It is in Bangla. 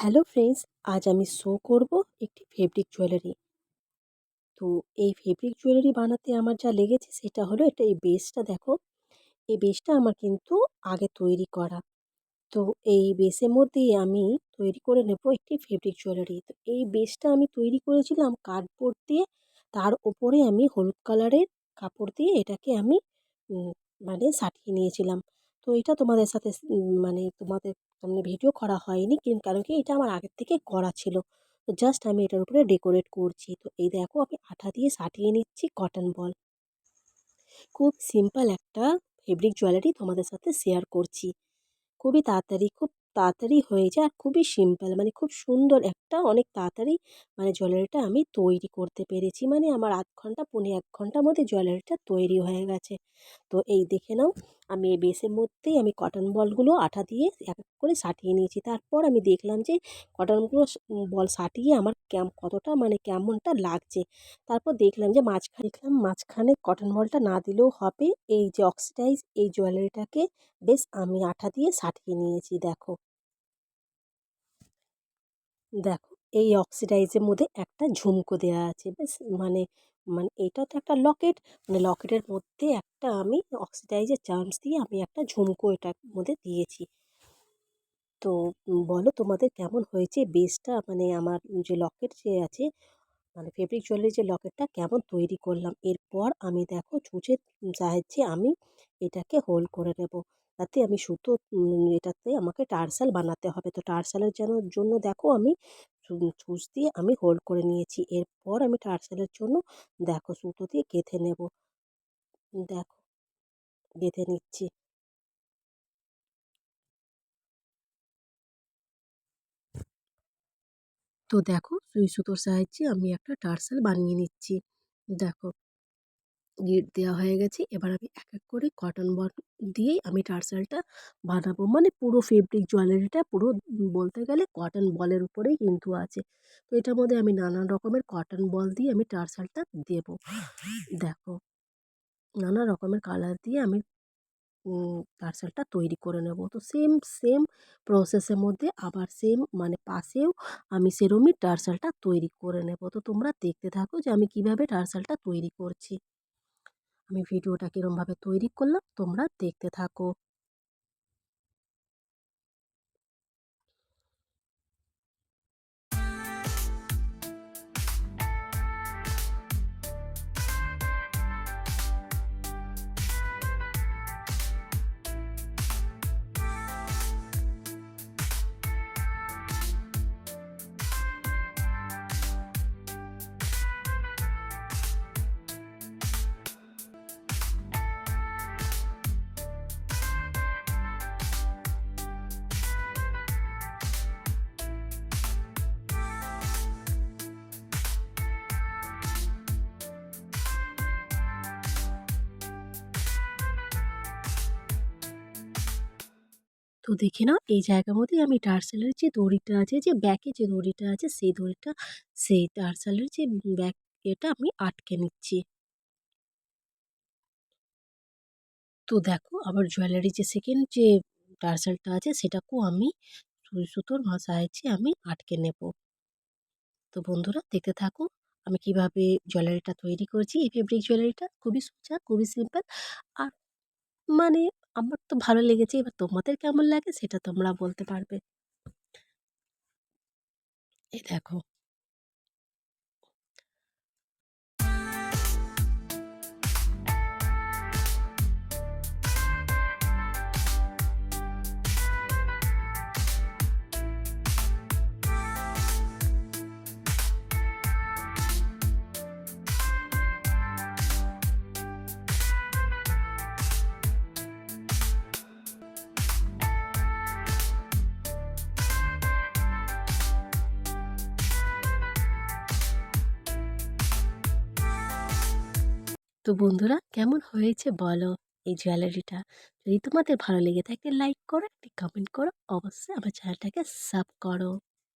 হ্যালো ফ্রেন্ডস, আজ আমি শো করব একটি ফেব্রিক জুয়েলারি। তো এই ফেব্রিক জুয়েলারি বানাতে আমার যা লেগেছে সেটা হলো এটা, এই বেসটা দেখো। এই বেসটা আমার কিন্তু আগে তৈরি করা। তো এই বেসের মধ্যেই আমি তৈরি করে নেব একটি ফেব্রিক জুয়েলারি। তো এই বেসটা আমি তৈরি করেছিলাম কার্ডবোর্ড দিয়ে, তার ওপরে আমি হলুদ কালারের কাপড় দিয়ে এটাকে আমি মানে সাটিয়ে নিয়েছিলাম। তো এটা তোমাদের সাথে মানে তোমাদের সামনে ভিডিও করা হয়নি কিন্তু কারণ কি এটা আমার আগের থেকে করা ছিল। তো জাস্ট আমি এটার উপরে ডেকোরেট করছি। তো এই দেখো আমি আঠা দিয়ে সাটিয়ে নিচ্ছি কটন বল খুব সিম্পল একটা ফেব্রিক জুয়েলারি তোমাদের সাথে শেয়ার করছি। খুবই তাড়াতাড়ি, খুব তাড়াতাড়ি হয়ে যায় আর খুবই সিম্পল মানে খুব সুন্দর একটা, অনেক তাড়াতাড়ি মানে জুয়েলারিটা আমি তৈরি করতে পেরেছি। মানে আমার আধ ঘণ্টা, পৌনে এক ঘণ্টার মধ্যে জুয়েলারিটা তৈরি হয়ে গেছে। তো এই দেখে নাও আমি এই বেসের মধ্যেই আমি কটন বলগুলো আঠা দিয়ে এক এক করে সাটিয়ে নিয়েছি। তারপর আমি দেখলাম যে কটনগুলো বল সাটিয়ে আমার ক্যাম কতটা মানে কেমনটা লাগছে। তারপর দেখলাম যে মাঝখানে, দেখলাম মাঝখানে কটন বলটা না দিলেও হবে। এই যে অক্সিডাইজ এই জুয়েলারিটাকে বেশ আমি আঠা দিয়ে সাটিয়ে নিয়েছি, দেখো। দেখো। এই অক্সিডাইজের মধ্যে একটা ঝুমকো দেওয়া আছে। বেশ মানে মানে এটা তো একটা লকেট। মানে লকেটের মধ্যে একটা আমি অক্সিডাইজের চার্মস দিয়ে আমি একটা ঝুমকো এটার মধ্যে দিয়েছি। তো বলো তোমাদের কেমন হয়েছে বেসটা? মানে আমার যে লকেট যে আছে মানে ফেব্রিক জুয়েলারি যে লকেটটা কেমন তৈরি করলাম? এরপর আমি দেখো ছুঁচের সাহায্যে আমি এটাকে হোল্ড করে নেব। তাতে আমি সুতো এটাতে আমাকে টার্সাল বানাতে হবে। তো টার্সালের যেন, জন্য দেখো আমি ছুঁচ দিয়ে আমি হোল্ড করে নিয়েছি। এরপর আমি টার্সেলের জন্য দেখো সুতো দিয়ে গেঁথে নেব। দেখো, গেঁথে নিচ্ছি। তো দেখো, সুই সুতোর সাহায্যে আমি একটা টার্সেল বানিয়ে নিচ্ছি। দেখো। গিট দেওয়া হয়ে গেছে। এবার আমি এক এক করে কটন বল দিয়েই আমি টার্সেলটা বানাবো। মানে পুরো ফেব্রিক জুয়েলারিটা পুরো বলতে গেলে কটন বলের উপরেই কিন্তু আছে। তো এটার মধ্যে আমি নানান রকমের কটন বল দিয়ে আমি টার্সেলটা দেবো। দেখো, নানা রকমের কালার দিয়ে আমি পার্সেলটা তৈরি করে নেব। তো সেম সেম প্রসেসের মধ্যে আবার সেম মানে পাশেও আমি সেরমই টার্সেলটা তৈরি করে নেব। তো তোমরা দেখতে থাকো যে আমি কীভাবে টার্সেলটা তৈরি করছি। আমি ভিডিওটা কীরমভাবে তৈরি করলাম তোমরা দেখতে থাকো। তো দেখে নাও, এই জায়গার মধ্যে আমি টার্সেলের যে দড়িটা আছে, যে ব্যাকে যে দড়িটা আছে, সেই দড়িটা, সেই টার্সেলের যে ব্যাক এটা আমি আটকে নিচ্ছি। তো দেখো, আবার জুয়েলারি যে সেকেন্ড যে টার্সেলটা আছে, সেটাকেও আমি সুই সুতোর সাহায্যে আমি আটকে নেব। তো বন্ধুরা, দেখতে থাকো, আমি কীভাবে জুয়েলারিটা তৈরি করছি। এই ফেব্রিক জুয়েলারিটা খুবই সোজা, খুবই সিম্পল আর মানে আমার তো ভালো লেগেছে এবার তোমাদের কেমন লাগে সেটা তোমরা বলতে পারবে। এই দেখো। তো বন্ধুরা, কেমন হয়েছে বলো এই জুয়েলারিটা যদি তোমাদের ভালো লেগে থাকে লাইক করো, একটি কমেন্ট করো। অবশ্যই আমার চ্যানেলটাকে সাব করো।